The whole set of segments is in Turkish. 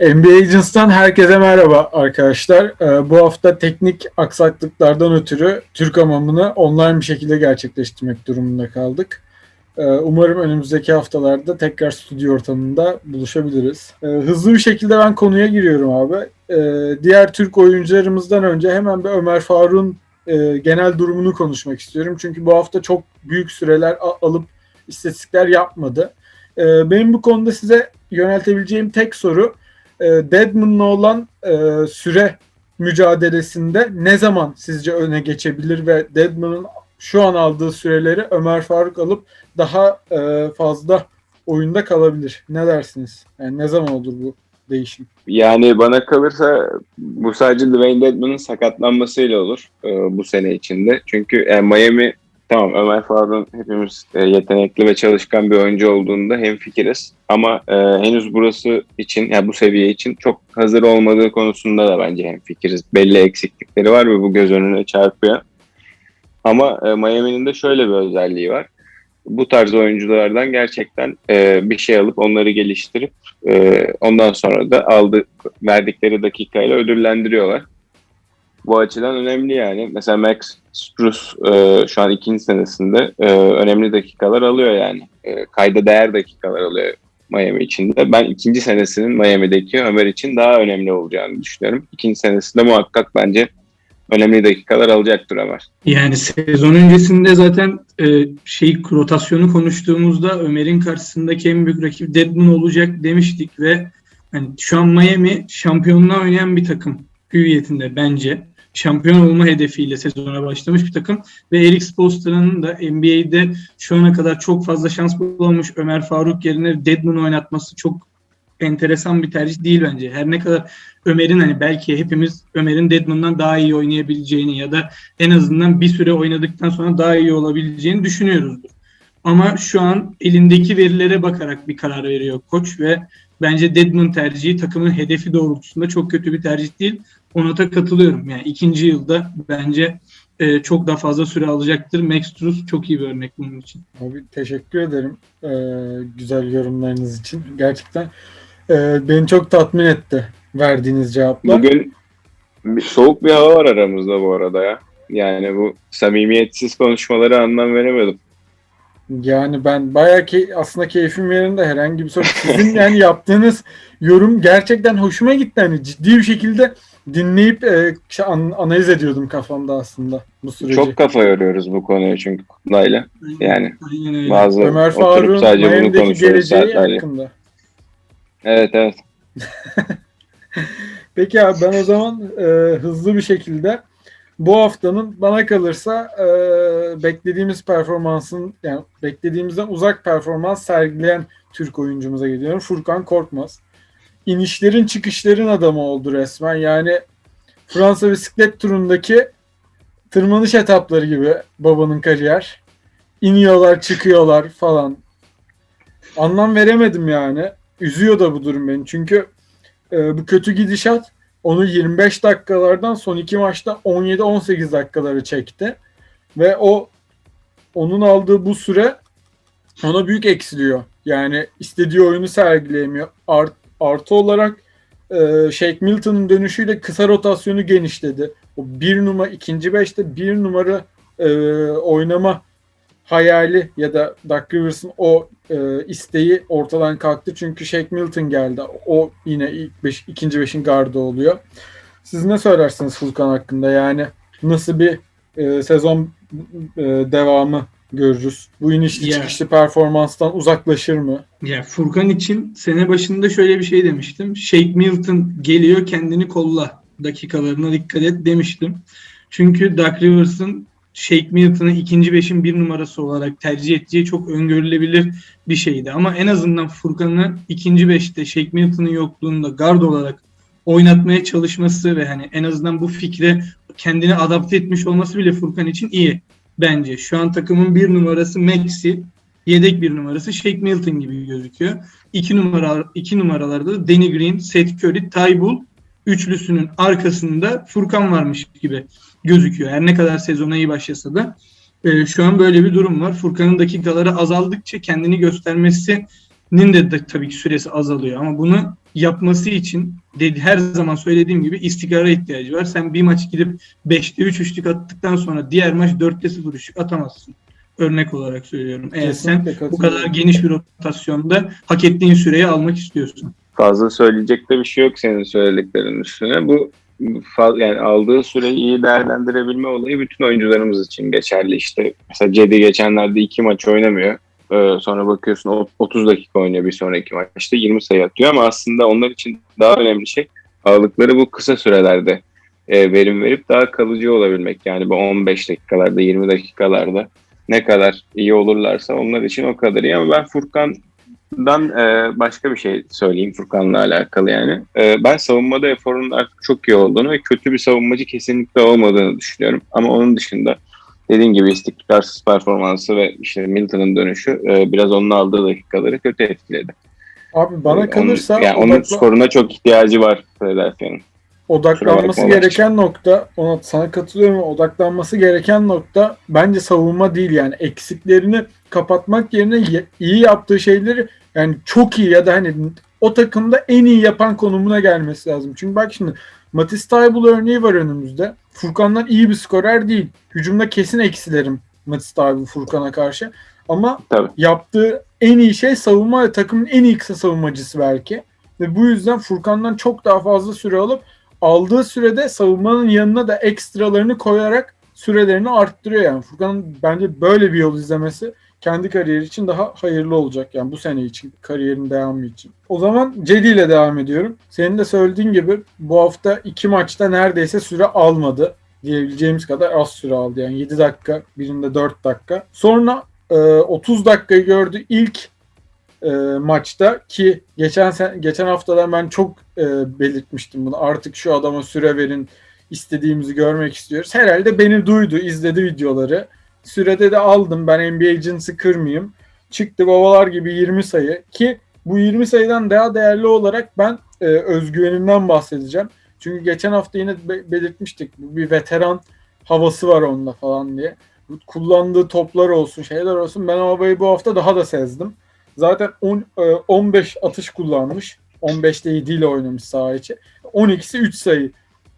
NBA Agents'tan herkese merhaba arkadaşlar. Ee, bu hafta teknik aksaklıklardan ötürü Türk hamamını online bir şekilde gerçekleştirmek durumunda kaldık. Ee, umarım önümüzdeki haftalarda tekrar stüdyo ortamında buluşabiliriz. Ee, hızlı bir şekilde ben konuya giriyorum abi. Diğer Türk oyuncularımızdan önce hemen bir Ömer Faruk'un e, genel durumunu konuşmak istiyorum. Çünkü bu hafta çok büyük süreler alıp istatistikler yapmadı. Benim bu konuda size yöneltebileceğim tek soru e, Deadman'la olan e, süre mücadelesinde ne zaman sizce öne geçebilir ve Deadman'ın şu an aldığı süreleri Ömer Faruk alıp daha e, fazla oyunda kalabilir. Ne dersiniz? Yani ne zaman olur bu değişim? Yani bana kalırsa bu sadece Dwayne Dedman'ın sakatlanmasıyla olur e, bu sene içinde. Çünkü e, Miami tamam Ömer Faruk'un hepimiz e, yetenekli ve çalışkan bir oyuncu olduğunda hem fikiriz. Ama e, henüz burası için yani bu seviye için çok hazır olmadığı konusunda da bence hem fikiriz. Belli eksiklikleri var ve bu göz önüne çarpıyor. Ama e, Miami'nin de şöyle bir özelliği var. Bu tarz oyunculardan gerçekten e, bir şey alıp onları geliştirip e, ondan sonra da aldı verdikleri dakikayla ödüllendiriyorlar. Bu açıdan önemli yani. Mesela Max Strus e, şu an ikinci senesinde e, önemli dakikalar alıyor yani. E, kayda değer dakikalar alıyor Miami içinde. Ben ikinci senesinin Miami'deki Ömer için daha önemli olacağını düşünüyorum. İkinci senesinde muhakkak bence önemli dakikalar alacaktır Ömer. Yani sezon öncesinde zaten e, şey rotasyonu konuştuğumuzda Ömer'in karşısındaki en büyük rakip Deadman olacak demiştik ve hani şu an Miami şampiyonluğa oynayan bir takım hüviyetinde bence. Şampiyon olma hedefiyle sezona başlamış bir takım ve Eric Spoelstra'nın da NBA'de şu ana kadar çok fazla şans bulamamış Ömer Faruk yerine Deadman oynatması çok enteresan bir tercih değil bence. Her ne kadar Ömer'in hani belki hepimiz Ömer'in Deadman'dan daha iyi oynayabileceğini ya da en azından bir süre oynadıktan sonra daha iyi olabileceğini düşünüyoruzdur. Ama şu an elindeki verilere bakarak bir karar veriyor koç ve bence Deadman tercihi takımın hedefi doğrultusunda çok kötü bir tercih değil. Ona da katılıyorum. Yani ikinci yılda bence e, çok daha fazla süre alacaktır. Max Strus çok iyi bir örnek bunun için. Abi teşekkür ederim e, güzel yorumlarınız için. Gerçekten e, beni çok tatmin etti verdiğiniz cevaplar. Bugün bir, soğuk bir hava var aramızda bu arada ya. Yani bu samimiyetsiz konuşmalara anlam veremedim. Yani ben bayağı ki aslında keyfim yerinde herhangi bir sorun. Sizin yani yaptığınız yorum gerçekten hoşuma gitti. Hani ciddi bir şekilde dinleyip e, an- analiz ediyordum kafamda aslında bu süreci. Çok kafa yoruyoruz bu konuya çünkü Kutlay'la. Yani Aynen öyle. bazı Ömer oturup Faruk'un sadece bunu Miami'deki konuşuyoruz geleceği saatlerce. hakkında. Evet evet. Peki abi ben o zaman e, hızlı bir şekilde bu haftanın bana kalırsa e, beklediğimiz performansın yani beklediğimizden uzak performans sergileyen Türk oyuncumuza gidiyorum. Furkan Korkmaz. İnişlerin çıkışların adamı oldu resmen. Yani Fransa bisiklet turundaki tırmanış etapları gibi babanın kariyer. İniyorlar, çıkıyorlar falan. Anlam veremedim yani. Üzüyor da bu durum beni. Çünkü e, bu kötü gidişat onu 25 dakikalardan son iki maçta 17-18 dakikaları çekti. Ve o onun aldığı bu süre ona büyük eksiliyor. Yani istediği oyunu sergileyemiyor. Art, artı olarak e, Shake Milton'ın dönüşüyle kısa rotasyonu genişledi. O bir numara ikinci beşte bir numara e, oynama hayali ya da Doug Rivers'ın o e, isteği ortadan kalktı. Çünkü Shake Milton geldi. O yine ilk beş, ikinci beşin gardı oluyor. Siz ne söylersiniz Furkan hakkında? Yani nasıl bir e, sezon e, devamı görürüz? Bu inişli Ya. çıkışlı performanstan uzaklaşır mı? Ya Furkan için sene başında şöyle bir şey demiştim. Shake Milton geliyor kendini kolla dakikalarına dikkat et demiştim. Çünkü Doug Rivers'ın Shake Milton'ı ikinci beşin bir numarası olarak tercih edeceği çok öngörülebilir bir şeydi. Ama en azından Furkan'ı ikinci beşte Shake Milton'ın yokluğunda guard olarak oynatmaya çalışması ve hani en azından bu fikre kendini adapte etmiş olması bile Furkan için iyi bence. Şu an takımın bir numarası Maxi, yedek bir numarası Shake Milton gibi gözüküyor. İki numara iki numaralarda da Danny Green, Seth Curry, Ty Bull üçlüsünün arkasında Furkan varmış gibi gözüküyor. Her ne kadar sezona iyi başlasa da e, şu an böyle bir durum var. Furkan'ın dakikaları azaldıkça kendini göstermesinin de, de tabii ki süresi azalıyor. Ama bunu yapması için dedi, her zaman söylediğim gibi istikrara ihtiyacı var. Sen bir maç gidip 5'te 3 üçlük attıktan sonra diğer maç 4'te 0 üçlük atamazsın. Örnek olarak söylüyorum. Eğer sen bu kadar geniş bir rotasyonda hak ettiğin süreyi almak istiyorsun. Fazla söyleyecek de bir şey yok senin söylediklerinin üstüne. Bu yani aldığı süreyi iyi değerlendirebilme olayı bütün oyuncularımız için geçerli. İşte mesela Cedi geçenlerde iki maç oynamıyor. Ee, sonra bakıyorsun o- 30 dakika oynuyor bir sonraki maçta 20 sayı atıyor ama aslında onlar için daha önemli şey aldıkları bu kısa sürelerde e, verim verip daha kalıcı olabilmek. Yani bu 15 dakikalarda 20 dakikalarda ne kadar iyi olurlarsa onlar için o kadar iyi ama ben Furkan Dan e, başka bir şey söyleyeyim Furkan'la alakalı yani. E, ben savunmada eforunun artık çok iyi olduğunu ve kötü bir savunmacı kesinlikle olmadığını düşünüyorum. Ama onun dışında dediğim gibi istikrarsız performansı ve işte Milton'ın dönüşü e, biraz onun aldığı dakikaları kötü etkiledi. Abi bana Onun- kalırsa yani onun odakla- skoruna çok ihtiyacı var Philadelphia'nın. odaklanması gereken nokta ona sana katılıyorum odaklanması gereken nokta bence savunma değil yani eksiklerini kapatmak yerine ye- iyi yaptığı şeyleri yani çok iyi ya da hani o takımda en iyi yapan konumuna gelmesi lazım. Çünkü bak şimdi Matisse Thybulle örneği var önümüzde. Furkan'dan iyi bir skorer değil. Hücumda kesin eksilerim Matisse Thybulle Furkan'a karşı. Ama Tabii. yaptığı en iyi şey savunma takımın en iyi kısa savunmacısı belki. Ve bu yüzden Furkan'dan çok daha fazla süre alıp aldığı sürede savunmanın yanına da ekstralarını koyarak sürelerini arttırıyor yani. Furkan'ın bence böyle bir yol izlemesi kendi kariyeri için daha hayırlı olacak yani bu sene için, kariyerin devamı için. O zaman Cedi ile devam ediyorum. Senin de söylediğin gibi bu hafta iki maçta neredeyse süre almadı diyebileceğimiz kadar az süre aldı. Yani 7 dakika, birinde 4 dakika. Sonra e, 30 dakikayı gördü ilk e, maçta ki geçen sen, geçen haftadan ben çok e, belirtmiştim bunu. Artık şu adama süre verin, istediğimizi görmek istiyoruz. Herhalde beni duydu, izledi videoları. Sürede de aldım. Ben NBA Agency kırmayayım. Çıktı babalar gibi 20 sayı ki bu 20 sayıdan daha değerli olarak ben e, özgüveninden bahsedeceğim. Çünkü geçen hafta yine be- belirtmiştik. Bir veteran havası var onda falan diye. Kullandığı toplar olsun, şeyler olsun. Ben o havayı bu hafta daha da sezdim. Zaten 10, e, 15 atış kullanmış. 15'te 7 ile oynamış saha içi. 12'si 3 sayı.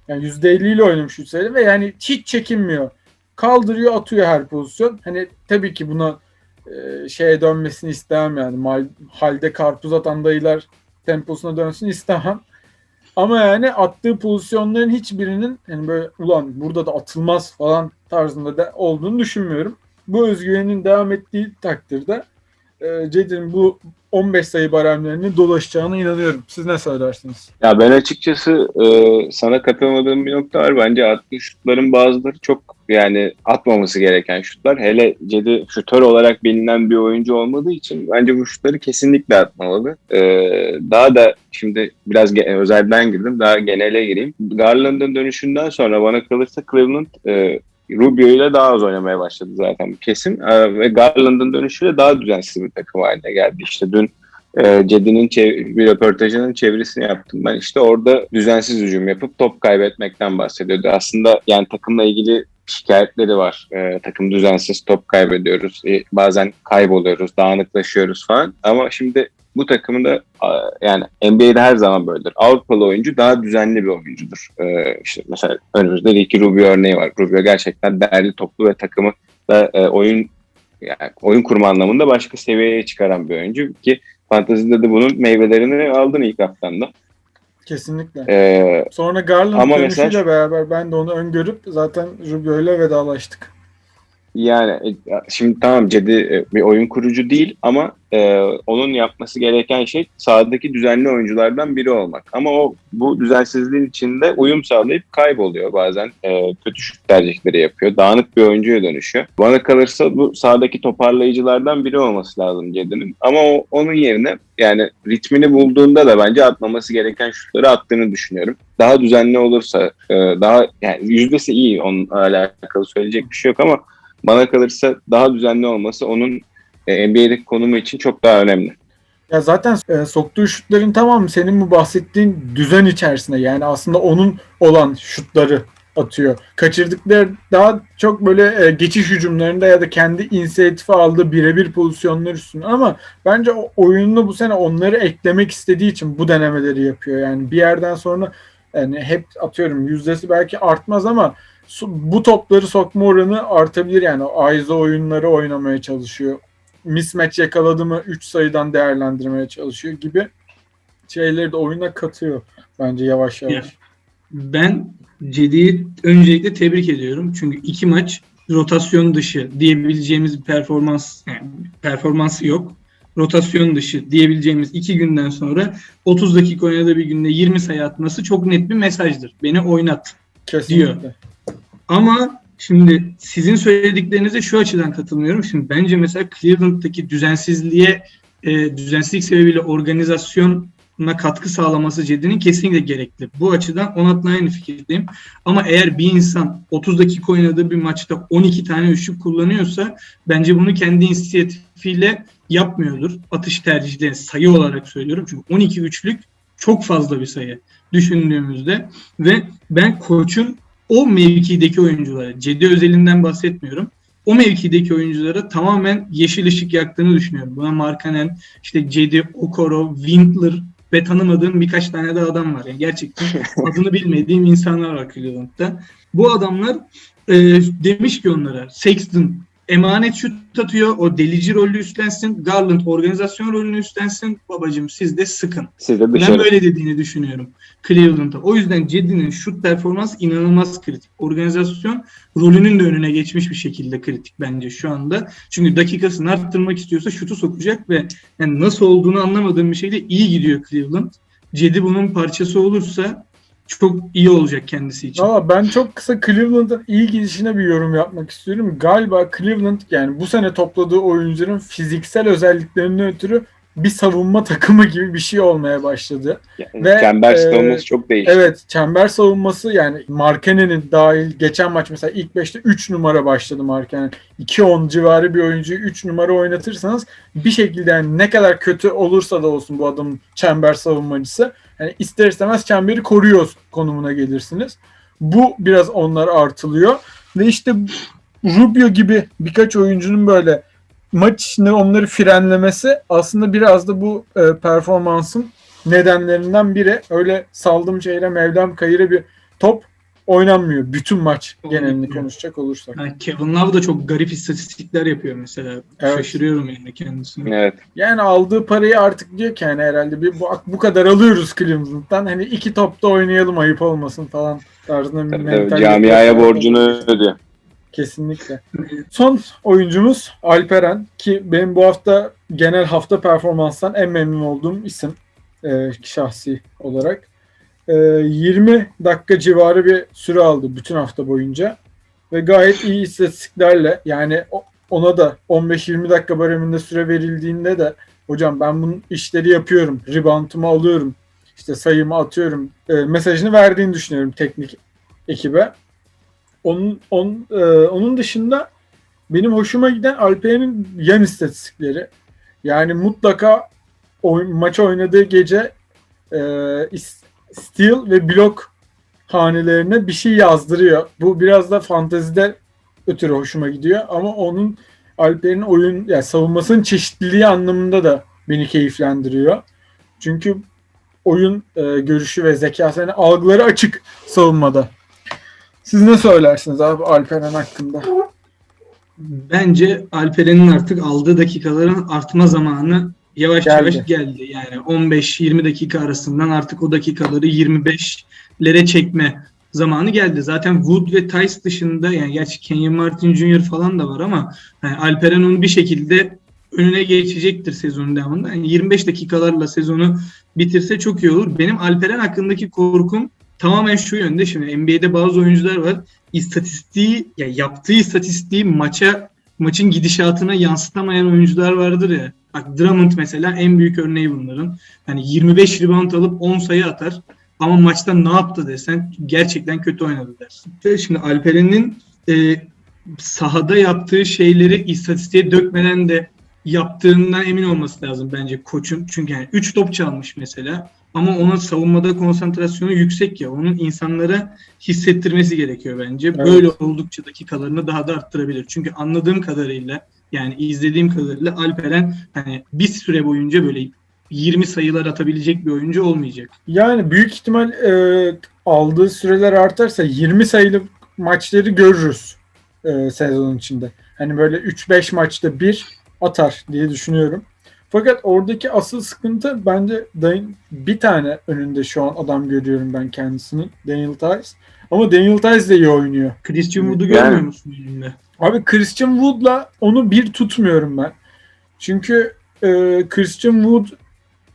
Yani %50 ile oynamış 3 sayı ve yani hiç çekinmiyor. Kaldırıyor atıyor her pozisyon. Hani tabii ki buna e, şeye dönmesini istemem yani. Mal, halde karpuz atan dayılar temposuna dönsün istemem. Ama yani attığı pozisyonların hiçbirinin hani böyle ulan burada da atılmaz falan tarzında da olduğunu düşünmüyorum. Bu özgüvenin devam ettiği takdirde e, Cedi'nin bu 15 sayı baremlerini dolaşacağına inanıyorum. Siz ne söylersiniz? Ya ben açıkçası e, sana katılmadığım bir nokta var. Bence attığı şutların bazıları çok yani atmaması gereken şutlar. Hele Cedi şutör olarak bilinen bir oyuncu olmadığı için bence bu şutları kesinlikle atmamalı. E, daha da şimdi biraz özelden girdim. Daha genele gireyim. Garland'ın dönüşünden sonra bana kalırsa Cleveland e, Rubio ile daha az oynamaya başladı zaten bu kesin. E, ve Garland'ın dönüşüyle daha düzensiz bir takım haline geldi. İşte dün e, Cedi'nin bir röportajının çevirisini yaptım ben. İşte orada düzensiz hücum yapıp top kaybetmekten bahsediyordu. Aslında yani takımla ilgili şikayetleri var. E, takım düzensiz top kaybediyoruz. E, bazen kayboluyoruz, dağınıklaşıyoruz falan. Ama şimdi bu takımın da yani NBA'de her zaman böyledir. Avrupalı oyuncu daha düzenli bir oyuncudur. E, işte mesela önümüzde Ricky Rubio örneği var. Rubio gerçekten değerli toplu ve takımı da e, oyun yani oyun kurma anlamında başka seviyeye çıkaran bir oyuncu ki Fantezide de bunun meyvelerini aldın ilk haftanda. Kesinlikle. Ee, Sonra Garland dönüşüyle mesela- beraber ben de onu öngörüp zaten Rubio ile vedalaştık. Yani e, şimdi tamam Cedi e, bir oyun kurucu değil ama e, onun yapması gereken şey sahadaki düzenli oyunculardan biri olmak. Ama o bu düzensizliğin içinde uyum sağlayıp kayboluyor bazen. E, kötü şut tercihleri yapıyor. Dağınık bir oyuncuya dönüşüyor. Bana kalırsa bu sahadaki toparlayıcılardan biri olması lazım Cedi'nin. Ama o, onun yerine yani ritmini bulduğunda da bence atmaması gereken şutları attığını düşünüyorum. Daha düzenli olursa e, daha yani yüzdesi iyi onunla alakalı söyleyecek bir şey yok ama bana kalırsa daha düzenli olması onun e, NBA'deki konumu için çok daha önemli. Ya zaten e, soktuğu şutların tamamı senin bu bahsettiğin düzen içerisinde yani aslında onun olan şutları atıyor. Kaçırdıkları daha çok böyle e, geçiş hücumlarında ya da kendi inisiyatifi aldığı birebir pozisyonlar üstüne ama bence oyununu bu sene onları eklemek istediği için bu denemeleri yapıyor. Yani bir yerden sonra yani hep atıyorum yüzdesi belki artmaz ama bu topları sokma oranı artabilir yani. Aiza oyunları oynamaya çalışıyor. Mismatch yakaladı mı 3 sayıdan değerlendirmeye çalışıyor gibi şeyleri de oyuna katıyor bence yavaş yavaş. Ya. Ben Cedi'yi öncelikle tebrik ediyorum. Çünkü iki maç rotasyon dışı diyebileceğimiz bir performans yani performansı yok. Rotasyon dışı diyebileceğimiz iki günden sonra 30 dakika oynadığı bir günde 20 sayı atması çok net bir mesajdır. Beni oynat. Kesinlikle. Ama şimdi sizin söylediklerinize şu açıdan katılmıyorum. Şimdi bence mesela Cleveland'daki düzensizliğe e, düzensizlik sebebiyle organizasyona katkı sağlaması Cedi'nin kesinlikle gerekli. Bu açıdan Onat'la aynı fikirdeyim. Ama eğer bir insan 30 dakika oynadığı bir maçta 12 tane üçlük kullanıyorsa bence bunu kendi inisiyatifiyle yapmıyordur. Atış tercihleri sayı olarak söylüyorum. Çünkü 12 üçlük çok fazla bir sayı düşündüğümüzde ve ben koçun o mevkideki oyunculara, Cedi özelinden bahsetmiyorum. O mevkideki oyunculara tamamen yeşil ışık yaktığını düşünüyorum. Buna Markanen, işte Cedi, Okoro, Windler ve tanımadığım birkaç tane de adam var. Yani gerçekten adını bilmediğim insanlar var Cleveland'da. Bu adamlar e, demiş ki onlara Sexton emanet şut atıyor. O delici rolü üstlensin. Garland organizasyon rolünü üstlensin. Babacım siz de sıkın. Siz de Ben böyle dediğini düşünüyorum Cleveland'da. O yüzden Cedi'nin şut performans inanılmaz kritik. Organizasyon rolünün de önüne geçmiş bir şekilde kritik bence şu anda. Çünkü dakikasını arttırmak istiyorsa şutu sokacak ve yani nasıl olduğunu anlamadığım bir şeyde iyi gidiyor Cleveland. Cedi bunun parçası olursa çok iyi olacak kendisi için. Ama ben çok kısa Cleveland'ın iyi gidişine bir yorum yapmak istiyorum. Galiba Cleveland yani bu sene topladığı oyuncuların fiziksel özelliklerinden ötürü bir savunma takımı gibi bir şey olmaya başladı. Yani Ve, Çember e, savunması çok değişti. Evet çember savunması yani Markanen'in dahil geçen maç mesela ilk 5'te 3 numara başladı Markanen. 2-10 civarı bir oyuncuyu 3 numara oynatırsanız bir şekilde yani ne kadar kötü olursa da olsun bu adamın çember savunmacısı yani ister istemez çemberi koruyor konumuna gelirsiniz. Bu biraz onlar artılıyor ve işte Rubio gibi birkaç oyuncunun böyle maç içinde onları frenlemesi aslında biraz da bu e, performansın nedenlerinden biri. Öyle saldım çeyre mevlam kayıra bir top oynanmıyor. Bütün maç genelini konuşacak olursak. Yani Kevin Love da çok garip istatistikler yapıyor mesela. Evet. Şaşırıyorum yani kendisine. Evet. Yani aldığı parayı artık diyor ki hani herhalde bir bu, bu kadar alıyoruz Cleveland'dan. Hani iki topta oynayalım ayıp olmasın falan tarzında bir Tabii, tabii. mentalite Camiaya borcunu ödüyor. Kesinlikle. Son oyuncumuz Alperen ki benim bu hafta genel hafta performanstan en memnun olduğum isim e, şahsi olarak. E, 20 dakika civarı bir süre aldı bütün hafta boyunca ve gayet iyi istatistiklerle yani ona da 15-20 dakika bareminde süre verildiğinde de hocam ben bunun işleri yapıyorum, reboundumu alıyorum, işte sayımı atıyorum e, mesajını verdiğini düşünüyorum teknik ekibe. Onun, onun, e, onun dışında benim hoşuma giden Alperen'in yan istatistikleri. Yani mutlaka oy, maç oynadığı gece e, steal ve blok hanelerine bir şey yazdırıyor. Bu biraz da fantezide ötürü hoşuma gidiyor ama onun Alper'in oyun yani savunmasının çeşitliliği anlamında da beni keyiflendiriyor. Çünkü oyun e, görüşü ve zekası yani algıları açık savunmada. Siz ne söylersiniz abi Alperen hakkında? Bence Alperen'in artık aldığı dakikaların artma zamanı yavaş Geldi. yavaş geldi. Yani 15-20 dakika arasından artık o dakikaları 25'lere çekme zamanı geldi. Zaten Wood ve Tice dışında yani gerçi Kenyon Martin Jr. falan da var ama yani Alperen onu bir şekilde önüne geçecektir sezonun devamında. Yani 25 dakikalarla sezonu bitirse çok iyi olur. Benim Alperen hakkındaki korkum tamamen şu yönde. Şimdi NBA'de bazı oyuncular var. İstatistiği, ya yaptığı istatistiği maça maçın gidişatına yansıtamayan oyuncular vardır ya. Bak Drummond mesela en büyük örneği bunların. Hani 25 rebound alıp 10 sayı atar ama maçta ne yaptı desen gerçekten kötü oynadı dersin. Şimdi Alperen'in e, sahada yaptığı şeyleri istatistiğe dökmeden de yaptığından emin olması lazım bence koçun. Çünkü yani 3 top çalmış mesela ama onun savunmada konsantrasyonu yüksek ya. Onun insanlara hissettirmesi gerekiyor bence. Evet. Böyle oldukça dakikalarını daha da arttırabilir. Çünkü anladığım kadarıyla yani izlediğim kadarıyla Alperen hani bir süre boyunca böyle 20 sayılar atabilecek bir oyuncu olmayacak. Yani büyük ihtimal e, aldığı süreler artarsa 20 sayılı maçları görürüz e, sezon içinde. Hani böyle 3-5 maçta bir atar diye düşünüyorum. Fakat oradaki asıl sıkıntı bence Dan- bir tane önünde şu an adam görüyorum ben kendisinin. Daniel Tice. Ama Daniel Tice de iyi oynuyor. Christian Wood'u Yani- görmüyor musun önünde? Abi Christian Wood'la onu bir tutmuyorum ben. Çünkü e, Christian Wood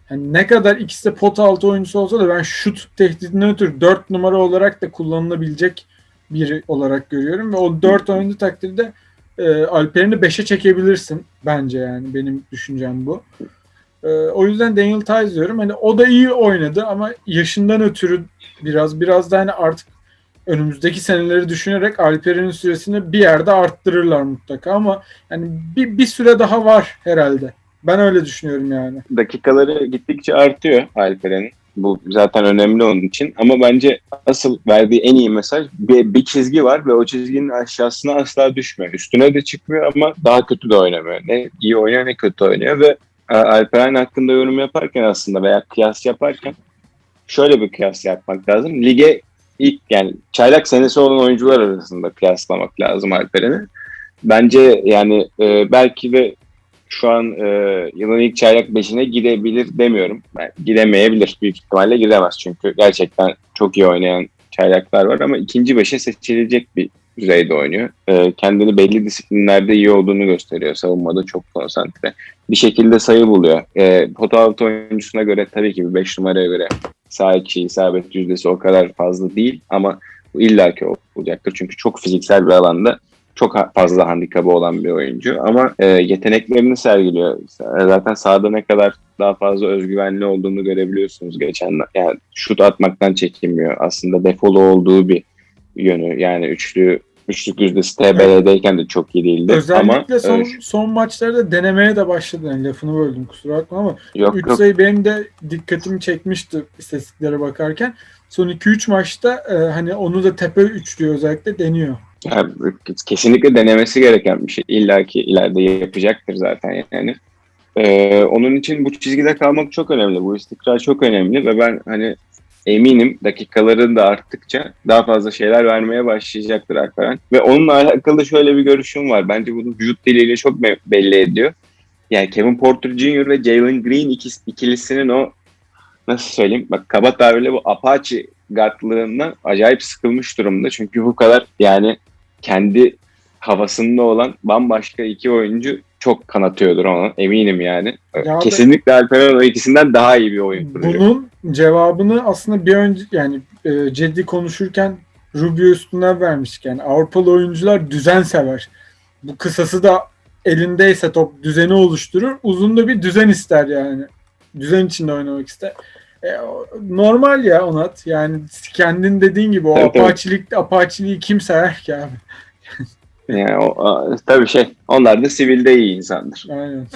yani ne kadar ikisi de pot altı oyuncusu olsa da ben şut tehditinden ötürü 4 numara olarak da kullanılabilecek biri olarak görüyorum. Ve o 4 oyuncu takdirde e, Alperen'i 5'e çekebilirsin bence yani benim düşüncem bu. E, o yüzden Daniel Tice diyorum. Hani o da iyi oynadı ama yaşından ötürü biraz biraz da hani artık önümüzdeki seneleri düşünerek Alperen'in süresini bir yerde arttırırlar mutlaka ama yani bir, bir süre daha var herhalde. Ben öyle düşünüyorum yani. dakikaları gittikçe artıyor Alperen'in. Bu zaten önemli onun için. Ama bence asıl verdiği en iyi mesaj bir, bir çizgi var ve o çizginin aşağısına asla düşmüyor. Üstüne de çıkmıyor ama daha kötü de oynamıyor. Ne iyi oynuyor ne kötü oynuyor ve e, Alperen hakkında yorum yaparken aslında veya kıyas yaparken şöyle bir kıyas yapmak lazım. Lige ilk yani çaylak senesi olan oyuncular arasında kıyaslamak lazım Alperen'i. Bence yani e, belki de şu an e, yılın ilk çaylak beşine girebilir demiyorum. Yani giremeyebilir. Büyük ihtimalle giremez. Çünkü gerçekten çok iyi oynayan çaylaklar var ama ikinci beşe seçilecek bir düzeyde oynuyor. E, kendini belli disiplinlerde iyi olduğunu gösteriyor. Savunmada çok konsantre. Bir şekilde sayı buluyor. E, pota altı oyuncusuna göre tabii ki bir 5 numaraya göre sağ içi isabet yüzdesi o kadar fazla değil ama illaki olacaktır. Çünkü çok fiziksel bir alanda çok fazla handikabı olan bir oyuncu ama e, yeteneklerini sergiliyor. Zaten sahada ne kadar daha fazla özgüvenli olduğunu görebiliyorsunuz geçen. Yani şut atmaktan çekinmiyor. Aslında defolu olduğu bir yönü. Yani üçlü üçlük yüzdesi TBL'deyken de çok iyi değildi. Özellikle ama, son e, son maçlarda denemeye de başladı. Yani lafını böldüm kusura bakma ama yok 3 yok sayı benim de dikkatimi çekmişti istatistiklere bakarken. Son 2-3 maçta e, hani onu da tepe üçlüyor özellikle deniyor. Ya, kesinlikle denemesi gereken bir şey. İlla ki ileride yapacaktır zaten yani. Ee, onun için bu çizgide kalmak çok önemli. Bu istikrar çok önemli ve ben hani eminim dakikaların da arttıkça daha fazla şeyler vermeye başlayacaktır Alperen. Ve onunla alakalı şöyle bir görüşüm var. Bence bunu vücut diliyle çok belli ediyor. Yani Kevin Porter Jr. ve Jalen Green ikis- ikilisinin o nasıl söyleyeyim? Bak kaba tabirle bu Apache guardlığından acayip sıkılmış durumda. Çünkü bu kadar yani kendi havasında olan bambaşka iki oyuncu çok kanatıyordur ona eminim yani. Ya Kesinlikle Alperen o ikisinden daha iyi bir oyun kuruyor. Bunun cevabını aslında bir önce yani e, Cedi konuşurken Rubio üstünden vermiştik. Yani Avrupalı oyuncular düzen sever. Bu kısası da elindeyse top düzeni oluşturur. Uzun da bir düzen ister yani. Düzen içinde oynamak ister. E, normal ya Onat. Yani kendin dediğin gibi o Tabii, tabii. apaçilik, apaçiliği kim sever ki abi? Yani o, tabii şey onlar da sivilde iyi insandır. Aynen.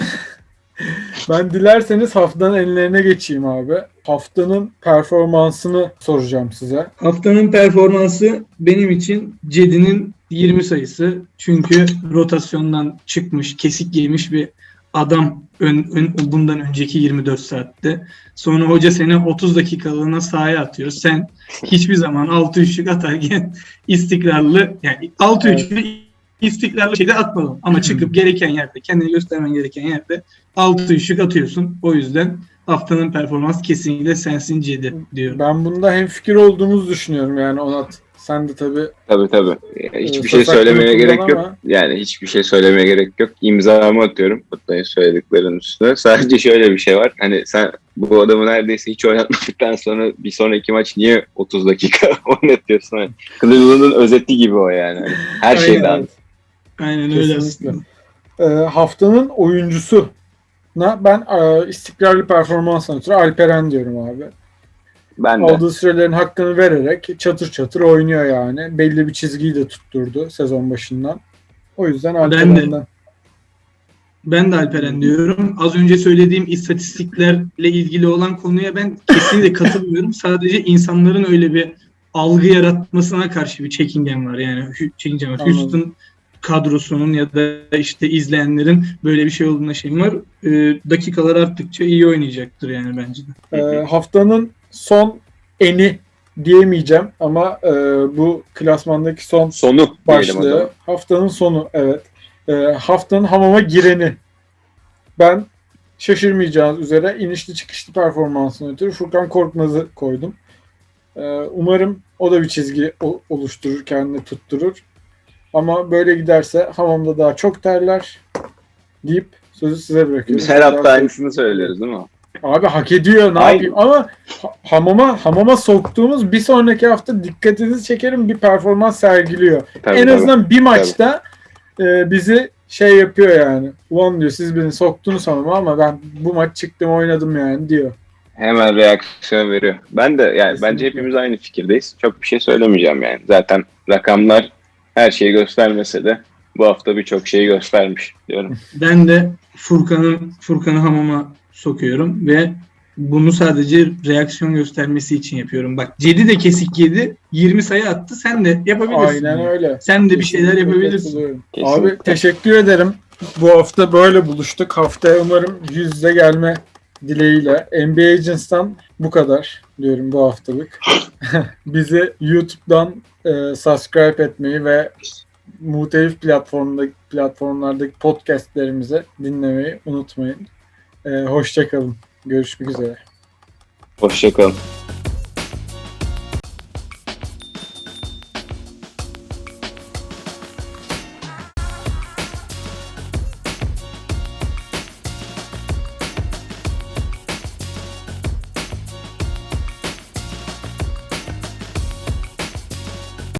ben dilerseniz haftanın enlerine geçeyim abi. Haftanın performansını soracağım size. Haftanın performansı benim için Cedi'nin 20 sayısı. Çünkü rotasyondan çıkmış, kesik yemiş bir adam ön, ön- bundan önceki 24 saatte. Sonra hoca seni 30 dakikalığına sahaya atıyor. Sen hiçbir zaman 6 üçlük atarken istikrarlı yani 6 Evet. üçlü istikrarlı şekilde atmadın. Ama çıkıp gereken yerde, kendini göstermen gereken yerde 6 üçlük atıyorsun. O yüzden haftanın performans kesinlikle sensin Cedi diyorum. Ben bunda hem fikir olduğumuzu düşünüyorum yani Onat. Sen de tabii Tabii tabii. Yani hiçbir şey söylemeye gerek kullan yok. ama- Yani hiçbir şey söylemeye gerek yok. İmzamı atıyorum Kutlay'ın söylediklerinin üstüne. Sadece şöyle bir şey var. Hani sen bu adamı neredeyse hiç oynatmadıktan sonra bir sonraki maç niye 30 dakika oynatıyorsun? Hani Cleveland'ın özeti gibi o yani. Hani her şeyden. Aynen öyle aslında. Ee, haftanın oyuncusu ben e, istikrarlı performansına ötürü Alperen diyorum abi. Ben de. Aldığı sürelerin hakkını vererek çatır çatır oynuyor yani. Belli bir çizgiyi de tutturdu sezon başından. O yüzden de. Alperen'den. Ben de Alperen diyorum. Az önce söylediğim istatistiklerle ilgili olan konuya ben kesinlikle katılmıyorum. Sadece insanların öyle bir algı yaratmasına karşı bir çekingen var. Yani çekingen var. Anladım. Houston kadrosunun ya da işte izleyenlerin böyle bir şey olduğuna şeyim var. Ee, dakikalar arttıkça iyi oynayacaktır yani bence de. Ee, haftanın son eni diyemeyeceğim ama e, bu klasmandaki son Sonu başlığı. Haftanın sonu evet. Ee, haftanın hamama gireni. Ben şaşırmayacağınız üzere inişli çıkışlı performansını ötürü Furkan Korkmaz'ı koydum. Ee, umarım o da bir çizgi oluşturur, kendini tutturur. Ama böyle giderse hamamda daha çok terler deyip sözü size bırakıyorum. Biz her hafta aynısını söylüyoruz değil mi? Abi hak ediyor ne Aynen. yapayım ama ha- hamama hamama soktuğumuz bir sonraki hafta dikkatinizi çekerim bir performans sergiliyor. Tabii, en tabii. azından bir maçta e, bizi şey yapıyor yani. Ulan diyor siz beni soktunuz hamama ama ben bu maç çıktım oynadım yani diyor. Hemen reaksiyon veriyor. Ben de yani Kesinlikle. bence hepimiz aynı fikirdeyiz. Çok bir şey söylemeyeceğim yani. Zaten rakamlar her şeyi göstermese de bu hafta birçok şeyi göstermiş diyorum. Ben de Furkan'ın Furkan'ı hamama sokuyorum ve bunu sadece reaksiyon göstermesi için yapıyorum. Bak Cedi de kesik yedi. 20 sayı attı. Sen de yapabilirsin. Aynen öyle. Sen de bir şeyler Kesinlikle yapabilirsin. Kesinlikle. Abi teşekkür ederim. Bu hafta böyle buluştuk. Haftaya umarım yüz yüze gelme dileğiyle. NBA Agents'tan bu kadar diyorum bu haftalık. Bizi YouTube'dan e, subscribe etmeyi ve muhtelif platformdaki platformlardaki podcastlerimizi dinlemeyi unutmayın. E, hoşça kalın. Görüşmek üzere. Hoşçakalın.